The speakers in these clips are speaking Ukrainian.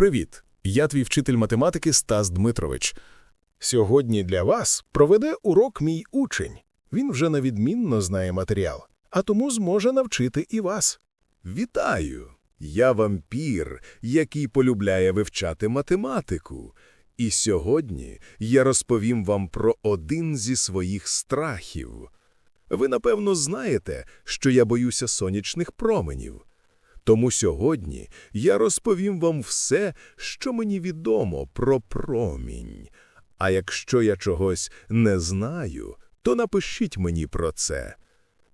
Привіт! Я твій вчитель математики Стас Дмитрович. Сьогодні для вас проведе урок мій учень. Він вже навідмінно знає матеріал, а тому зможе навчити і вас. Вітаю! Я вампір, який полюбляє вивчати математику. І сьогодні я розповім вам про один зі своїх страхів. Ви, напевно, знаєте, що я боюся сонячних променів. Тому сьогодні я розповім вам все, що мені відомо про промінь. А якщо я чогось не знаю, то напишіть мені про це.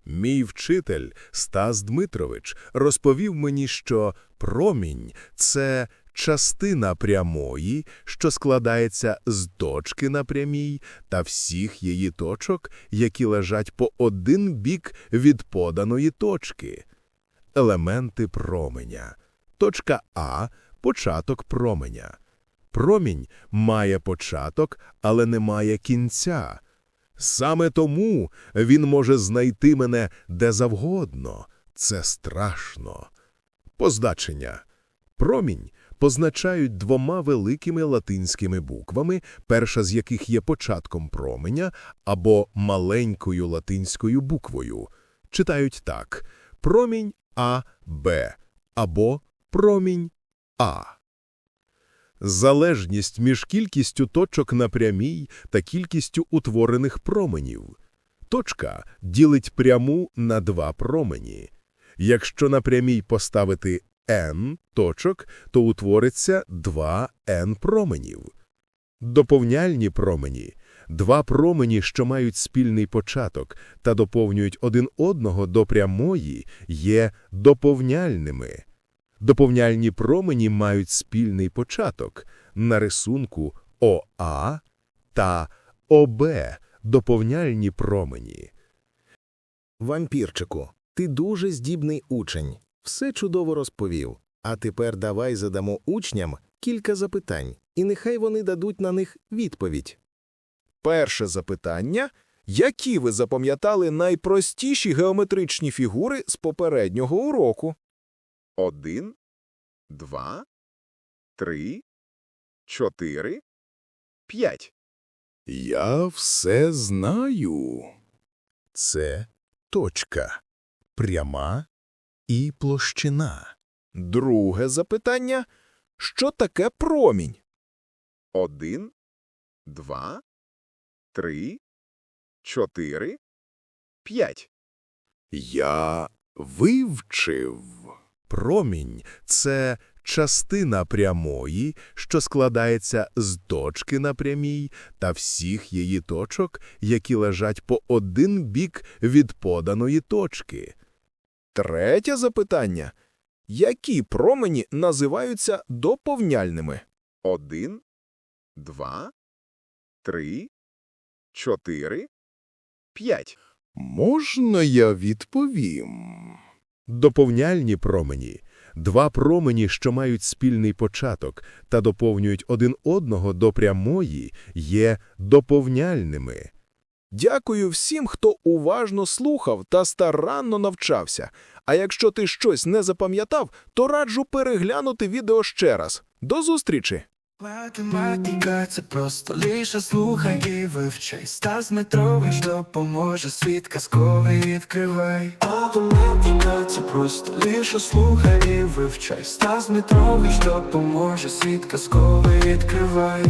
Мій вчитель Стас Дмитрович розповів мені, що промінь – це частина прямої, що складається з точки на прямій та всіх її точок, які лежать по один бік від поданої точки. Елементи променя. Точка А – початок променя. Промінь має початок, але не має кінця. Саме тому він може знайти мене де завгодно. Це страшно. Позначення. Промінь позначають двома великими латинськими буквами, перша з яких є початком променя, або маленькою латинською буквою. Читають так – промінь АБ або промінь А. Залежність між кількістю точок на прямій та кількістю утворених променів. Точка ділить пряму на два промені. Якщо на прямій поставити n точок, то утвориться 2 n променів. Доповняльні промені – два промені, що мають спільний початок та доповнюють один одного до прямої, є доповняльними. Доповняльні промені мають спільний початок на рисунку ОА та ОБ – доповняльні промені. Вампірчику, ти дуже здібний учень. Все чудово розповів. А тепер давай задамо учням кілька запитань, і нехай вони дадуть на них відповідь. Перше запитання. Які ви запам'ятали найпростіші геометричні фігури з попереднього уроку? Один, два, три, чотири, п'ять. Я все знаю. Це точка, пряма і площина. Друге запитання. Що таке промінь? Один, два, три, чотири, п'ять. Я вивчив. Промінь – це частина прямої, що складається з точки на прямій та всіх її точок, які лежать по один бік від поданої точки. Третє запитання. Які промені називаються доповняльними? Один, два, три, чотири, п'ять. Можна я відповім? Доповняльні промені – два промені, що мають спільний початок та доповнюють один одного до прямої, є доповняльними. Дякую всім, хто уважно слухав та старанно навчався. А якщо ти щось не запам'ятав, то раджу переглянути відео ще раз. До зустрічі! Математика це просто лише слухай і вивчай. Стас Дмитрович допоможе, світ казковий відкривай. Математика це просто лише слухай і вивчай. Стас Дмитрович допоможе, світ казковий відкривай.